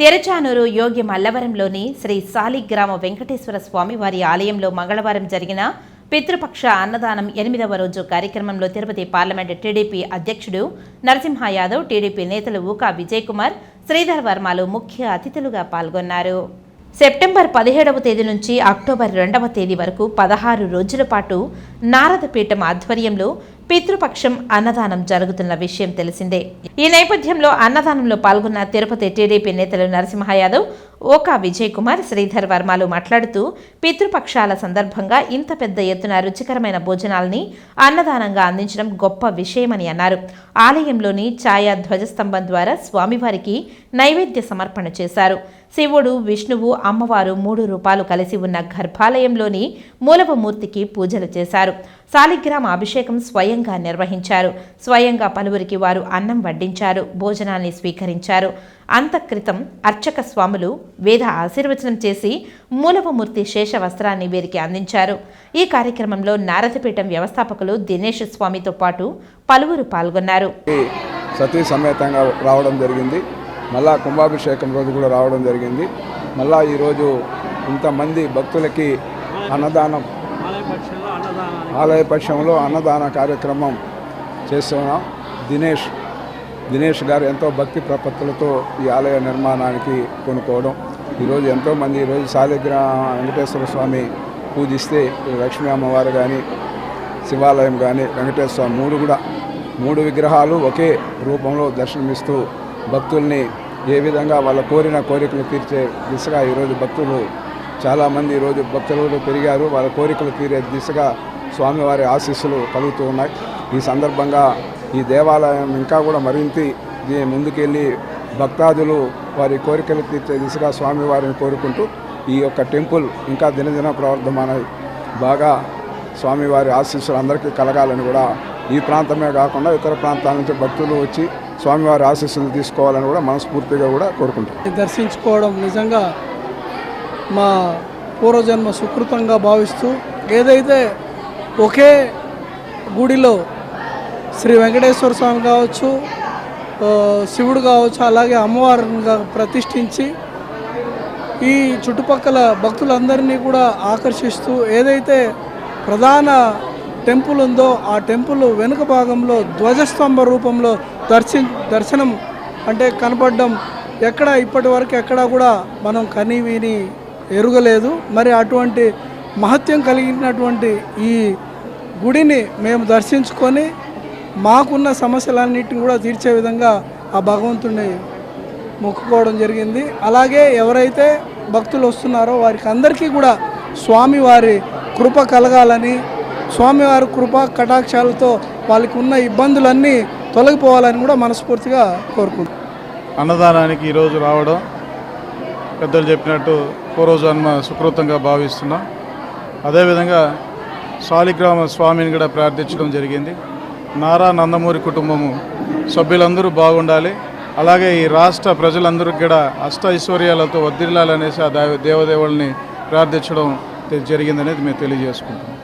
తెరచానూరు యోగి మల్లవరంలోని శ్రీ సాలిగ్రామ వెంకటేశ్వర స్వామి వారి ఆలయంలో మంగళవారం జరిగిన పితృపక్ష అన్నదానం ఎనిమిదవ రోజు కార్యక్రమంలో తిరుపతి పార్లమెంటు టీడీపీ అధ్యక్షుడు నరసింహ యాదవ్ టీడీపీ నేతలు ఊకా విజయ్ కుమార్ శ్రీధర్ వర్మలు ముఖ్య అతిథులుగా పాల్గొన్నారు. సెప్టెంబర్ పదిహేడవ తేదీ నుంచి అక్టోబర్ రెండవ తేదీ వరకు పదహారు రోజుల పాటు నారదపీఠం ఆధ్వర్యంలో పితృపక్షం అన్నదానం జరుగుతున్న విషయం తెలిసిందే. ఈ నేపథ్యంలో అన్నదానంలో పాల్గొన్న తిరుపతి టీడీపీ నేతలు నరసింహ యాదవ్ ఓకా విజయ్ కుమార్ శ్రీధర్ వర్మలు మాట్లాడుతూ పితృపక్షాల సందర్భంగా ఇంత పెద్ద ఎత్తున రుచికరమైన భోజనాల్ని అన్నదానంగా అందించడం గొప్ప విషయమని అన్నారు. ఆలయంలోని ఛాయా ధ్వజస్తంభం ద్వారా స్వామివారికి నైవేద్య సమర్పణ చేశారు. శివుడు విష్ణువు అమ్మవారు మూడు రూపాలు కలిసి ఉన్న గర్భాలయంలోని మూలవమూర్తికి పూజలు చేశారు. సాలిగ్రామ అభిషేకం స్వయంగా నిర్వహించారు. స్వయంగా పలువురికి వారు అన్నం వడ్డించారు. భోజనాన్ని స్వీకరించారు. అంతక్రితం అర్చక స్వాములు వేద ఆశీర్వచనం చేసి మూలవమూర్తి శేష వస్త్రాన్ని వీరికి అందించారు. ఈ కార్యక్రమంలో నారదపీఠం వ్యవస్థాపకులు దినేష్ స్వామితో పాటు పలువురు పాల్గొన్నారు. సతీ సమేతంగా రావడం జరిగింది. మళ్ళా కుంభాభిషేకం రోజు కూడా రావడం జరిగింది. మళ్ళా ఈరోజు ఇంతమంది భక్తులకి అన్నదానం ఆలయ పక్షంలో అన్నదాన కార్యక్రమం చేస్తున్నాం. దినేష్ దినేష్ గారు ఎంతో భక్తి ప్రపత్తులతో ఈ ఆలయ నిర్మాణానికి కొనుక్కోవడం. ఈరోజు ఎంతోమంది ఈరోజు శాలిగ్రామ వెంకటేశ్వర స్వామి పూజిస్తే లక్ష్మీ అమ్మవారు కానీ శివాలయం కానీ వెంకటేశ్వర స్వామి మూడు కూడా. మూడు విగ్రహాలు ఒకే రూపంలో దర్శనమిస్తూ భక్తుల్ని ఏ విధంగా వాళ్ళ కోరిన కోరికలు తీర్చే దిశగా ఈరోజు భక్తులు చాలామంది ఈరోజు భక్తులు పెరిగారు. వాళ్ళ కోరికలు తీరే దిశగా స్వామివారి ఆశీస్సులు కలుగుతూ ఉన్నాయి. ఈ సందర్భంగా ఈ దేవాలయం ఇంకా కూడా మరింత ముందుకెళ్ళి భక్తాదులు వారి కోరికలు తీర్చే దిశగా స్వామివారిని కోరుకుంటూ ఈ యొక్క టెంపుల్ ఇంకా దినదిన ప్రవర్ధమానై బాగా స్వామివారి ఆశీస్సులు అందరికీ కలగాలని కూడా ఈ ప్రాంతమే కాకుండా ఇతర ప్రాంతాల నుంచి భక్తులు వచ్చి స్వామివారి ఆశీస్సులు తీసుకోవాలని కూడా మనస్ఫూర్తిగా కూడా కోరుకుంటాం దర్శించుకోవడం నిజంగా మా పూర్వజన్మ సుకృతంగా భావిస్తూ ఏదైతే ఒకే గుడిలో శ్రీ వెంకటేశ్వర స్వామి కావచ్చు శివుడు కావచ్చు అలాగే అమ్మవారిని ప్రతిష్ఠించి ఈ చుట్టుపక్కల భక్తులందరినీ కూడా ఆకర్షిస్తూ ఏదైతే ప్రధాన టెంపుల్ ఉందో ఆ టెంపుల్ వెనుక భాగంలో ధ్వజస్తంభ రూపంలో దర్శి దర్శనం అంటే కనపడడం ఎక్కడ ఇప్పటి వరకు ఎక్కడా కూడా మనం కని విని ఎరుగలేదు. మరి అటువంటి మహత్యం కలిగినటువంటి ఈ గుడిని మేము దర్శించుకొని మాకున్న సమస్యలన్నింటిని కూడా తీర్చే విధంగా ఆ భగవంతుడిని మొక్కుకోవడం జరిగింది. అలాగే ఎవరైతే భక్తులు వస్తున్నారో వారికి అందరికీ కూడా స్వామివారి కృప కలగాలని స్వామివారి కృప కటాక్షాలతో వాళ్ళకి ఉన్న ఇబ్బందులన్నీ తొలగిపోవాలని కూడా మనస్ఫూర్తిగా కోరుకుంటున్నాం. అన్నదానానికి ఈరోజు రావడం పెద్దలు చెప్పినట్టు పూర్వజన్మ సుకృతంగా భావిస్తున్నాం. అదేవిధంగా శాలిగ్రామ స్వామిని కూడా ప్రార్థించడం జరిగింది. నారా నందమూరి కుటుంబము సభ్యులందరూ బాగుండాలి. అలాగే ఈ రాష్ట్ర ప్రజలందరికీ కూడా అష్ట ఐశ్వర్యాలతో వర్ధిల్లాలనేసి ఆ దేవదేవుల్ని ప్రార్థించడం జరిగిందనేది మేము తెలియజేసుకుంటాం